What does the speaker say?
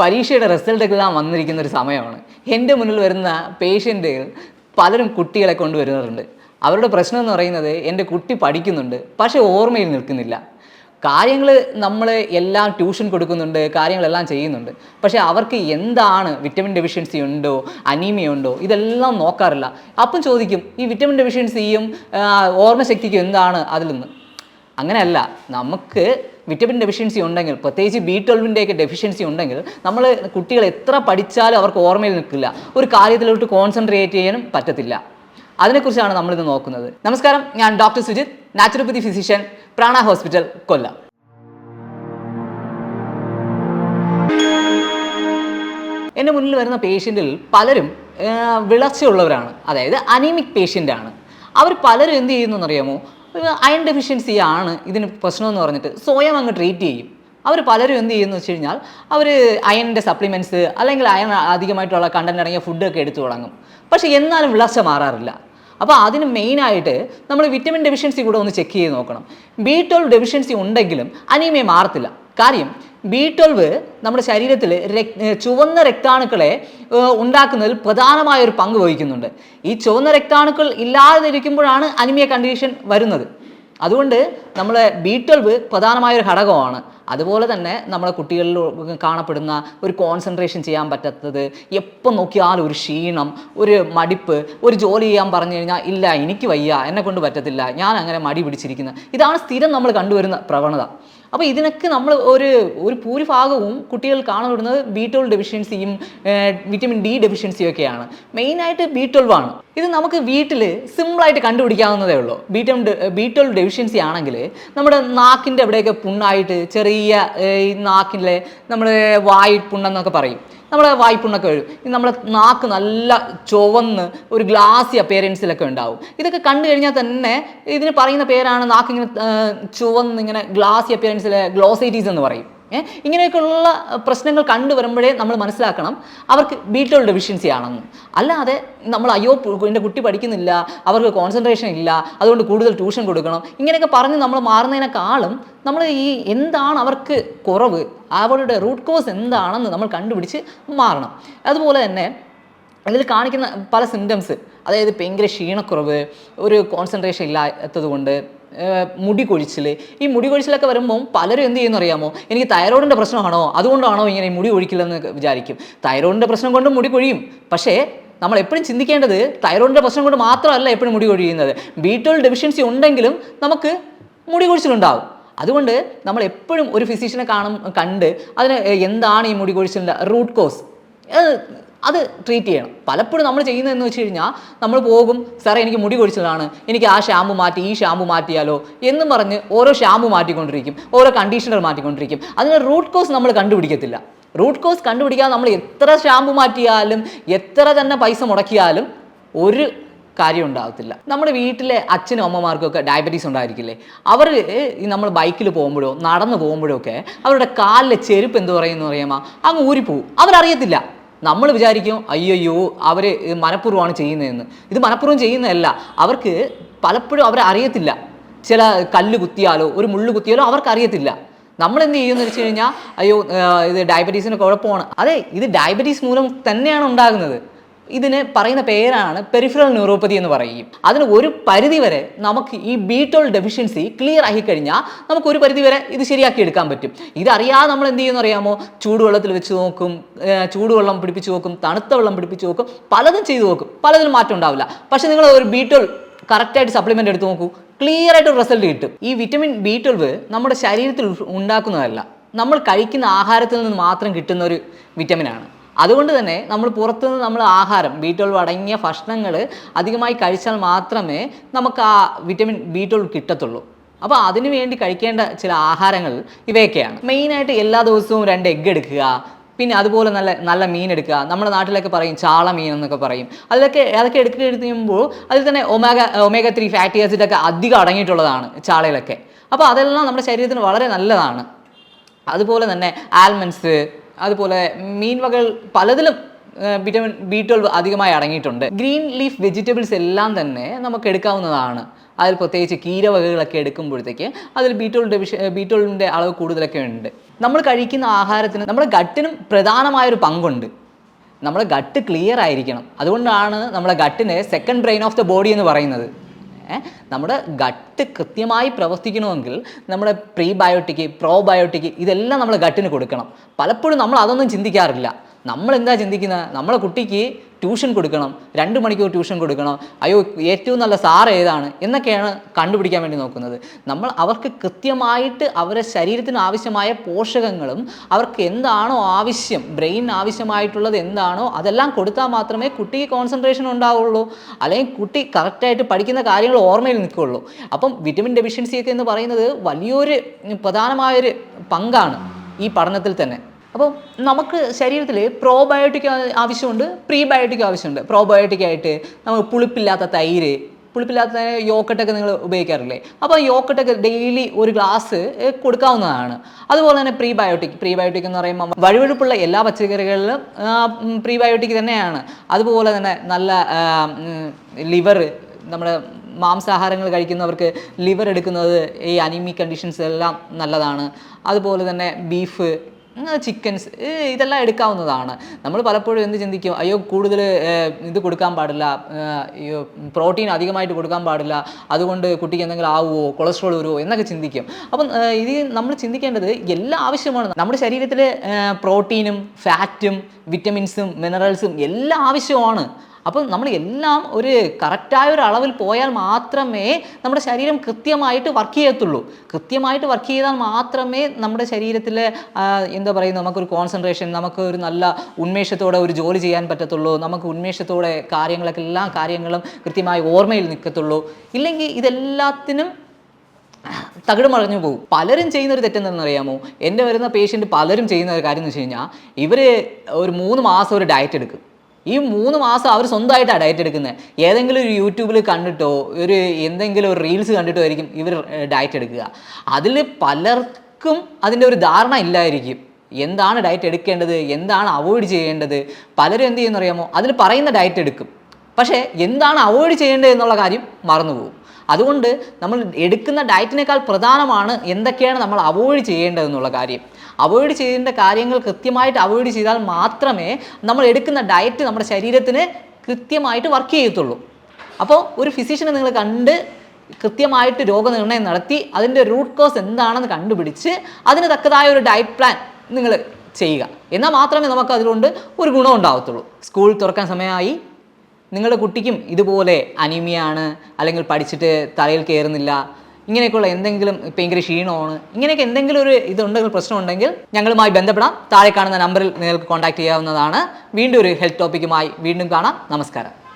പരീക്ഷയുടെ റിസൾട്ടൊക്കെല്ലാം വന്നിരിക്കുന്ന ഒരു സമയമാണ്. എന്റെ മുന്നിൽ വരുന്ന പേഷ്യന്റുകൾ പലരും കുട്ടികളെ കൊണ്ടുവരുന്നുണ്ട് അവരുടെ പ്രശ്നം എന്ന് പറയുന്നത് എന്റെ കുട്ടി പഠിക്കുന്നുണ്ട് പക്ഷേ ഓർമ്മയിൽ നിൽക്കുന്നില്ല. കാര്യങ്ങൾ നമ്മൾ എല്ലാം ട്യൂഷൻ കൊടുക്കുന്നുണ്ട് കാര്യങ്ങളെല്ലാം ചെയ്യുന്നുണ്ട്. പക്ഷേ അവർക്ക് എന്താണ് വിറ്റമിൻ ഡെഫിഷ്യൻസി ഉണ്ടോ അനീമിയ ഉണ്ടോ ഇതെല്ലാം നോക്കാറില്ല. അപ്പം ചോദിക്കും ഈ വിറ്റമിൻ ഡെഫിഷ്യൻസിയും ഓർമ്മശക്തിക്കും എന്താണ് അതിൽ നിന്ന് അങ്ങനെയല്ല നമുക്ക് വിറ്റമിൻ ഡെഫിഷ്യൻസി ഉണ്ടെങ്കിൽ പ്രത്യേകിച്ച് ബി ട്വൽവിന്റെയൊക്കെ ഡെഫിഷ്യൻസി ഉണ്ടെങ്കിൽ നമ്മൾ കുട്ടികൾ എത്ര പഠിച്ചാലും അവർക്ക് ഓർമ്മയിൽ നിൽക്കില്ല. ഒരു കാര്യത്തിലോട്ട് കോൺസെൻട്രേറ്റ് ചെയ്യാനും പറ്റത്തില്ല. അതിനെക്കുറിച്ചാണ് നമ്മളിത് നോക്കുന്നത്. നമസ്കാരം ഞാൻ doctor Sujith naturopathy physician Prana hospital Kollam. എന്റെ മുന്നിൽ വരുന്ന പേഷ്യന്റിൽ പലരും വിളർച്ചയുള്ളവരാണ്. അതായത് അനീമിക് പേഷ്യന്റാണ് അവർ പലരും എന്ത് ചെയ്യുന്നു എന്നറിയാമോ? അയൺ ഡെഫിഷ്യൻസി ആണ് ഇതിന് പ്രശ്നമെന്ന് പറഞ്ഞിട്ട് സ്വയം അങ്ങ് ട്രീറ്റ് ചെയ്യും. അവർ പലരും എന്ത് ചെയ്യുന്നു വെച്ച് കഴിഞ്ഞാൽ അവർ അയണിന്റെ സപ്ലിമെന്റ്സ് അല്ലെങ്കിൽ അയൺ അധികമായിട്ടുള്ള കണ്ടന്റ് അടങ്ങിയ ഫുഡൊക്കെ എടുത്തു തുടങ്ങും. പക്ഷേ എന്നാലും വിളർച്ച മാറാറില്ല. അപ്പോൾ അതിന് മെയിനായിട്ട് നമ്മൾ വിറ്റമിൻ ഡെഫിഷ്യൻസി കൂടെ ഒന്ന് ചെക്ക് ചെയ്ത് നോക്കണം. ബി ട്വൽവ് ഡെഫിഷ്യൻസി ഉണ്ടെങ്കിലും അനീമിയ മാറത്തില്ല. കാര്യം ബി ട്വൽവ് നമ്മുടെ ശരീരത്തിൽ ചുവന്ന രക്താണുക്കളെ ഉണ്ടാക്കുന്നതിൽ പ്രധാനമായ ഒരു പങ്ക് വഹിക്കുന്നുണ്ട്. ഈ ചുവന്ന രക്താണുക്കൾ ഇല്ലാതിരിക്കുമ്പോഴാണ് അനിമിയ കണ്ടീഷൻ വരുന്നത്. അതുകൊണ്ട് നമ്മളെ ബി ട്വൽവ് പ്രധാനമായൊരു ഘടകമാണ്. അതുപോലെ തന്നെ നമ്മളെ കുട്ടികളിൽ കാണപ്പെടുന്ന ഒരു കോൺസെൻട്രേഷൻ ചെയ്യാൻ പറ്റാത്തത് എപ്പം നോക്കിയാലും ഒരു ക്ഷീണം ഒരു മടിപ്പ് ഒരു ജോലി ചെയ്യാൻ പറഞ്ഞു കഴിഞ്ഞാൽ ഇല്ല എനിക്ക് വയ്യ എന്നെ കൊണ്ട് പറ്റത്തില്ല ഞാൻ അങ്ങനെ മടി പിടിച്ചിരിക്കുന്നത് ഇതാണ് സ്ഥിരം നമ്മൾ കണ്ടുവരുന്ന പ്രവണത. അപ്പോൾ ഇതിനൊക്കെ നമ്മൾ ഒരു ഒരു ഭൂരിഭാഗവും കുട്ടികൾ കാണപ്പെടുന്നത് ബി ട്വൽവ് ഡെഫിഷ്യൻസിയും വിറ്റമിൻ ഡി ഡെഫിഷ്യൻസിയും ഒക്കെയാണ്. മെയിനായിട്ട് ബി ട്വൽവ് ആണ്. ഇത് നമുക്ക് വീട്ടിൽ സിമ്പിളായിട്ട് കണ്ടുപിടിക്കാവുന്നതേ ഉള്ളൂ. B twelve B twelve deficiency ആണെങ്കിൽ നമ്മുടെ നാക്കിന്റെ അവിടെയൊക്കെ പുണ്ണായിട്ട് ചെറിയ ഈ നാക്കിലെ നമ്മൾ വായി പുണ്ണെന്നൊക്കെ പറയും. നമ്മളെ വായ്പുണ്ണൊക്കെ വരും നമ്മളെ നാക്ക് നല്ല ചുവന്ന് ഒരു ഗ്ലാസി അപ്പിയറൻസിലൊക്കെ ഉണ്ടാവും. ഇതൊക്കെ കണ്ടു കഴിഞ്ഞാൽ തന്നെ ഇതിന് പറയുന്ന പേരാണ് നാക്കിങ്ങനെ ചുവന്ന് ഇങ്ങനെ ഗ്ലാസി അപ്പിയറൻസിലെ ഗ്ലോസൈറ്റീസ് എന്ന് പറയും. ഇങ്ങനെയൊക്കെയുള്ള പ്രശ്നങ്ങൾ കണ്ടുവരുമ്പോഴേ നമ്മൾ മനസ്സിലാക്കണം അവർക്ക് ബീറ്റോൾ ഡെഫിഷ്യൻസി ആണെന്ന്. അല്ലാതെ നമ്മൾ അയ്യോ എന്റെ കുട്ടി പഠിക്കുന്നില്ല അവർക്ക് കോൺസെൻട്രേഷൻ ഇല്ല അതുകൊണ്ട് കൂടുതൽ ട്യൂഷൻ കൊടുക്കണം. ഇങ്ങനെയൊക്കെ പറഞ്ഞ് നമ്മൾ മാറുന്നതിനേക്കാളും നമ്മൾ ഈ എന്താണ് അവർക്ക് കുറവ് അവരുടെ റൂട്ട് കോസ് എന്താണെന്ന് നമ്മൾ കണ്ടുപിടിച്ച് മാറണം. അതുപോലെ തന്നെ ഇതിൽ കാണിക്കുന്ന പല സിംറ്റംസ് അതായത് ഭയങ്കര ക്ഷീണക്കുറവ് ഒരു കോൺസെൻട്രേഷൻ ഇല്ലാത്തത് കൊണ്ട് മുടി കൊഴിച്ചിൽ ഈ മുടി കൊഴിച്ചിലൊക്കെ വരുമ്പോൾ പലരും എന്ത് ചെയ്യുന്നു അറിയാമോ? എനിക്ക് തൈറോയിഡിന്റെ പ്രശ്നമാണോ? അതുകൊണ്ടാണോ ഇങ്ങനെ മുടി കൊഴിക്കില്ലെന്ന് വിചാരിക്കും. തൈറോയിഡിന്റെ പ്രശ്നം കൊണ്ടും മുടി കൊഴിയും. പക്ഷേ നമ്മൾ എപ്പോഴും ചിന്തിക്കേണ്ടത് തൈറോയിഡിന്റെ പ്രശ്നം കൊണ്ട് മാത്രമല്ല എപ്പോഴും മുടി കൊഴിയുന്നത്. ബി ട്വൽവ് ഡെഫിഷ്യൻസി ഉണ്ടെങ്കിലും നമുക്ക് മുടി കൊഴിച്ചിലുണ്ടാവും. അതുകൊണ്ട് നമ്മൾ എപ്പോഴും ഒരു ഫിസിഷ്യനെ കാണും കണ്ട് അതിന് എന്താണ് ഈ മുടി കൊഴിച്ചിലിന്റെ റൂട്ട് കോസ് അത് ട്രീറ്റ് ചെയ്യണം. പലപ്പോഴും നമ്മൾ ചെയ്യുന്നതെന്ന് വെച്ച് കഴിഞ്ഞാൽ നമ്മൾ പോകും സാറേ എനിക്ക് മുടി കൊഴിച്ചിലാണ് എനിക്ക് ആ ഷാമ്പു മാറ്റി ഈ ഷാമ്പു മാറ്റിയാലോ? എന്നും പറഞ്ഞ് ഓരോ ഷാമ്പു മാറ്റിക്കൊണ്ടിരിക്കും. ഓരോ കണ്ടീഷണർ മാറ്റിക്കൊണ്ടിരിക്കും. അതിന് റൂട്ട് കോസ് നമ്മൾ കണ്ടുപിടിക്കത്തില്ല. റൂട്ട് കോസ് കണ്ടുപിടിക്കാതെ നമ്മൾ എത്ര ഷാമ്പു മാറ്റിയാലും എത്ര തന്നെ പൈസ മുടക്കിയാലും ഒരു കാര്യം ഉണ്ടാകത്തില്ല നമ്മുടെ വീട്ടിലെ അച്ഛനും അമ്മമാർക്കൊക്കെ ഡയബറ്റീസ് ഉണ്ടായിരിക്കില്ലേ? അവർ നമ്മൾ ബൈക്കിൽ പോകുമ്പോഴോ നടന്നു പോകുമ്പോഴോ ഒക്കെ അവരുടെ കാലിലെ ചെരുപ്പ് എന്ത് പറയുമെന്ന് അറിയാമോ? അങ്ങ് ഊരിപ്പോവും. അവരറിയത്തില്ല. നമ്മൾ വിചാരിക്കും അയ്യോ അവർ മനഃപൂർവമാണ് ചെയ്യുന്നതെന്ന്. ഇത് മനഃപൂർവം ചെയ്യുന്നതല്ല. അവർക്ക് പലപ്പോഴും അവരെ അറിയത്തില്ല. ചില കല്ല് കുത്തിയാലോ ഒരു മുള്ളു കുത്തിയാലോ അവർക്ക് അറിയത്തില്ല. നമ്മൾ എന്ത് ചെയ്യുമെന്ന് വെച്ച് കഴിഞ്ഞാൽ അയ്യോ ഇത് ഡയബറ്റീസിന് കുഴപ്പമാണ്. അതെ ഇത് ഡയബറ്റീസ് മൂലം തന്നെയാണ് ഉണ്ടാകുന്നത്. ഇതിന് പറയുന്ന പേരാണ് പെരിഫറൽ ന്യൂറോപ്പതി എന്ന് പറയും. അതിന് ഒരു പരിധിവരെ നമുക്ക് ഈ ബീറ്റോൾ ഡെഫിഷ്യൻസി ക്ലിയർ ആയി കഴിഞ്ഞാൽ നമുക്ക് ഒരു പരിധിവരെ ഇത് ശരിയാക്കി എടുക്കാൻ പറ്റും. ഇതറിയാതെ നമ്മൾ എന്ത് ചെയ്യുമെന്ന് അറിയാമോ? ചൂടുവെള്ളത്തിൽ വെച്ച് നോക്കും ചൂടുവെള്ളം പിടിപ്പിച്ച് നോക്കും തണുത്ത വെള്ളം പിടിപ്പിച്ച് നോക്കും പലതും ചെയ്തു നോക്കും. പലതിലും മാറ്റം ഉണ്ടാവില്ല. പക്ഷെ നിങ്ങൾ ഒരു ബീറ്റോൾ കറക്റ്റായിട്ട് സപ്ലിമെന്റ് എടുത്ത് നോക്കൂ. ക്ലിയർ ആയിട്ട് റിസൾട്ട് കിട്ടും. ഈ വിറ്റമിൻ ബി ട്വൽവ് നമ്മുടെ ശരീരത്തിൽ ഉണ്ടാക്കുന്നതല്ല. നമ്മൾ കഴിക്കുന്ന ആഹാരത്തിൽ നിന്ന് മാത്രം കിട്ടുന്ന ഒരു വിറ്റമിനാണ് അതുകൊണ്ട് തന്നെ നമ്മൾ പുറത്തുനിന്ന് നമ്മൾ ആഹാരം ബി ട്വൽവ് അടങ്ങിയ ഭക്ഷണങ്ങൾ അധികമായി കഴിച്ചാൽ മാത്രമേ നമുക്ക് ആ വിറ്റമിൻ ബി ട്വൽവ് കിട്ടത്തുള്ളൂ. അപ്പോൾ അതിനു വേണ്ടി കഴിക്കേണ്ട ചില ആഹാരങ്ങൾ ഇവയൊക്കെയാണ്. മെയിനായിട്ട് എല്ലാ ദിവസവും രണ്ട് എഗ്ഗ് എടുക്കുക പിന്നെ അതുപോലെ നല്ല നല്ല മീൻ എടുക്കുക. നമ്മുടെ നാട്ടിലൊക്കെ പറയും ചാള മീൻ എന്നൊക്കെ പറയും. അതിലൊക്കെ അതൊക്കെ എടുക്കുക എടുക്കുമ്പോൾ അതിൽ തന്നെ omega omega three fatty acid ഒക്കെ അധികം അടങ്ങിയിട്ടുള്ളതാണ് ചാളയിലൊക്കെ. അപ്പോൾ അതെല്ലാം നമ്മുടെ ശരീരത്തിന് വളരെ നല്ലതാണ്. അതുപോലെ തന്നെ ആൽമണ്ട്സ് അതുപോലെ മീൻ വകൾ പലതിലും വിറ്റമിൻ ബി ട്വൽവ് അധികമായി അടങ്ങിയിട്ടുണ്ട്. ഗ്രീൻ ലീഫ് വെജിറ്റബിൾസ് എല്ലാം തന്നെ നമുക്ക് എടുക്കാവുന്നതാണ്. അതിൽ പ്രത്യേകിച്ച് കീരവകകളൊക്കെ എടുക്കുമ്പോഴത്തേക്ക് അതിൽ ബി ട്വൽവിന്റെ വിഷ ബി ട്വൽവിന്റെ അളവ് കൂടുതലൊക്കെ ഉണ്ട്. നമ്മൾ കഴിക്കുന്ന ആഹാരത്തിന് നമ്മുടെ ഗട്ടിനും പ്രധാനമായൊരു പങ്കുണ്ട്. നമ്മുടെ ഗട്ട് ക്ലിയർ ആയിരിക്കണം. അതുകൊണ്ടാണ് നമ്മുടെ ഗട്ടിനെ second brain of the body എന്ന് പറയുന്നത്? നമ്മുടെ ഗട്ട് കൃത്യമായി പ്രവർത്തിക്കണമെങ്കിൽ നമ്മുടെ പ്രീബയോട്ടിക് പ്രോബയോട്ടിക് ഇതെല്ലാം നമ്മൾ ഗട്ടിന് കൊടുക്കണം. പലപ്പോഴും നമ്മൾ അതൊന്നും ചിന്തിക്കാറില്ല. നമ്മൾ എന്താ ചിന്തിക്കുന്നത് നമ്മളെ കുട്ടിക്ക് ട്യൂഷൻ കൊടുക്കണം. രണ്ട് മണിക്കൂർ ട്യൂഷൻ കൊടുക്കണം. അയ്യോ ഏറ്റവും നല്ല സാർ ഏതാണ്? എന്നൊക്കെയാണ് കണ്ടുപിടിക്കാൻ വേണ്ടി നോക്കുന്നത്. നമ്മൾ അവർക്ക് കൃത്യമായിട്ട് അവരെ ശരീരത്തിന് ആവശ്യമായ പോഷകങ്ങളും അവർക്ക് എന്താണോ ആവശ്യം ബ്രെയിൻ ആവശ്യമായിട്ടുള്ളത് എന്താണോ അതെല്ലാം കൊടുത്താൽ മാത്രമേ കുട്ടിക്ക് കോൺസെൻട്രേഷൻ ഉണ്ടാവുള്ളൂ. അല്ലെങ്കിൽ കുട്ടി കറക്റ്റായിട്ട് പഠിക്കുന്ന കാര്യങ്ങൾ ഓർമ്മയിൽ നിൽക്കുകയുള്ളൂ. അപ്പം വിറ്റമിൻ ഡെഫിഷ്യൻസി ഒക്കെ എന്ന് പറയുന്നത് വലിയൊരു പ്രധാനമായൊരു പങ്കാണ് ഈ പഠനത്തിൽ തന്നെ. അപ്പോൾ നമുക്ക് ശരീരത്തിൽ പ്രോബയോട്ടിക് ആവശ്യമുണ്ട് പ്രീബയോട്ടിക് ആവശ്യമുണ്ട്. പ്രോബയോട്ടിക് ആയിട്ട് നമുക്ക് പുളിപ്പില്ലാത്ത തൈര് പുളിപ്പില്ലാത്ത യോക്കട്ടൊക്കെ നിങ്ങൾ ഉപയോഗിക്കാറില്ലേ? അപ്പോൾ യോക്കട്ടൊക്കെ ഡെയിലി ഒരു ഗ്ലാസ് കൊടുക്കാവുന്നതാണ്. അതുപോലെ തന്നെ പ്രീബയോട്ടിക് പ്രീബയോട്ടിക് എന്ന് പറയുമ്പോൾ വഴുവഴുപ്പുള്ള എല്ലാ പച്ചക്കറികളിലും പ്രീബയോട്ടിക് തന്നെയാണ്. അതുപോലെ തന്നെ നല്ല ലിവർ നമ്മുടെ മാംസാഹാരങ്ങൾ കഴിക്കുന്നവർക്ക് ലിവർ എടുക്കുന്നത് ഈ അനീമി കണ്ടീഷൻസ് എല്ലാം നല്ലതാണ്. അതുപോലെ തന്നെ ബീഫ് ചിക്കൻസ് ഇതെല്ലാം എടുക്കാവുന്നതാണ്. നമ്മൾ പലപ്പോഴും എന്ത് ചിന്തിക്കും അയ്യോ കൂടുതൽ ഇത് കൊടുക്കാൻ പാടില്ല അയ്യോ പ്രോട്ടീൻ അധികമായിട്ട് കൊടുക്കാൻ പാടില്ല അതുകൊണ്ട് കുട്ടിക്ക് എന്തെങ്കിലും ആവുമോ കൊളസ്ട്രോൾ വരുമോ എന്നൊക്കെ ചിന്തിക്കും. അപ്പം ഇത് നമ്മൾ ചിന്തിക്കേണ്ടത് എല്ലാം ആവശ്യമാണ്. നമ്മുടെ ശരീരത്തിൽ പ്രോട്ടീനും ഫാറ്റും വിറ്റമിൻസും മിനറൽസും എല്ലാം ആവശ്യമാണ്. അപ്പം നമ്മൾ എല്ലാം ഒരു കറക്റ്റായ ഒരു അളവിൽ പോയാൽ മാത്രമേ നമ്മുടെ ശരീരം കൃത്യമായിട്ട് വർക്ക് ചെയ്യത്തുള്ളൂ. കൃത്യമായിട്ട് വർക്ക് ചെയ്താൽ മാത്രമേ നമ്മുടെ ശരീരത്തിൽ എന്താ പറയുക നമുക്കൊരു കോൺസെൻട്രേഷൻ നമുക്ക് ഒരു നല്ല ഉന്മേഷത്തോടെ ഒരു ജോലി ചെയ്യാൻ പറ്റത്തുള്ളൂ. നമുക്ക് ഉന്മേഷത്തോടെ കാര്യങ്ങളൊക്കെ എല്ലാ കാര്യങ്ങളും കൃത്യമായി ഓർമ്മയിൽ നിൽക്കത്തുള്ളൂ. ഇല്ലെങ്കിൽ ഇതെല്ലാത്തിനും തകിട് പോകും. പലരും ചെയ്യുന്ന ഒരു തെറ്റെന്താണെന്ന് അറിയാമോ? എന്റെ വരുന്ന പേഷ്യന്റ് പലരും ചെയ്യുന്ന ഒരു കാര്യം എന്ന് വെച്ച് കഴിഞ്ഞാൽ ഇവർ ഒരു മൂന്ന് മാസം ഒരു ഡയറ്റ് എടുക്കും. ഈ മൂന്ന് മാസം അവർ സ്വന്തമായിട്ടാണ് ഡയറ്റ് എടുക്കുന്നത്. ഏതെങ്കിലും ഒരു യൂട്യൂബിൽ കണ്ടിട്ടോ ഒരു എന്തെങ്കിലും ഒരു റീൽസ് കണ്ടിട്ടോ ആയിരിക്കും ഇവർ ഡയറ്റ് എടുക്കുക. അതിൽ പലർക്കും അതിന്റെ ഒരു ധാരണ ഇല്ലായിരിക്കും. എന്താണ് ഡയറ്റ് എടുക്കേണ്ടത്? എന്താണ് അവോയ്ഡ് ചെയ്യേണ്ടത്? പലരും എന്ത് ചെയ്യുമെന്ന് അറിയാമോ? അതിൽ പറയുന്ന ഡയറ്റ് എടുക്കും. പക്ഷേ എന്താണ് അവോയ്ഡ് ചെയ്യേണ്ടത് എന്നുള്ള കാര്യം മറന്നുപോകും അതുകൊണ്ട് നമ്മൾ എടുക്കുന്ന ഡയറ്റിനേക്കാൾ പ്രധാനമാണ് എന്തൊക്കെയാണ് നമ്മൾ അവോയ്ഡ് ചെയ്യേണ്ടതെന്നുള്ള കാര്യം. അവോയ്ഡ് ചെയ്യേണ്ട കാര്യങ്ങൾ കൃത്യമായിട്ട് അവോയ്ഡ് ചെയ്താൽ മാത്രമേ നമ്മൾ എടുക്കുന്ന ഡയറ്റ് നമ്മുടെ ശരീരത്തിന് കൃത്യമായിട്ട് വർക്ക് ചെയ്യത്തുള്ളൂ. അപ്പോൾ ഒരു ഫിസിഷ്യനെ നിങ്ങൾ കണ്ട് കൃത്യമായിട്ട് രോഗനിർണയം നടത്തി അതിന്റെ റൂട്ട് കോസ് എന്താണെന്ന് കണ്ടുപിടിച്ച് അതിന് തക്കതായ ഒരു ഡയറ്റ് പ്ലാൻ നിങ്ങൾ ചെയ്യുക. എന്നാൽ മാത്രമേ നമുക്ക് അതുകൊണ്ട് ഒരു ഗുണം ഉണ്ടാകത്തുള്ളൂ സ്കൂൾ തുറക്കാൻ സമയമായി. നിങ്ങളുടെ കുട്ടിക്കും ഇതുപോലെ അനീമിയാണ് അല്ലെങ്കിൽ പഠിച്ചിട്ട് തലയിൽ കയറുന്നില്ല. ഇങ്ങനെയൊക്കെയുള്ള എന്തെങ്കിലും ഇപ്പം ഭയങ്കര ക്ഷീണമാണ് ഇങ്ങനെയൊക്കെ എന്തെങ്കിലും ഒരു ഇതുണ്ടെങ്കിൽ പ്രശ്നമുണ്ടെങ്കിൽ ഞങ്ങളുമായി ബന്ധപ്പെടാം. താഴെ കാണുന്ന നമ്പറിൽ നിങ്ങൾക്ക് കോൺടാക്ട് ചെയ്യാവുന്നതാണ്. വീണ്ടും ഒരു ഹെൽത്ത് ടോപ്പിക്കുമായി വീണ്ടും കാണാം. നമസ്കാരം.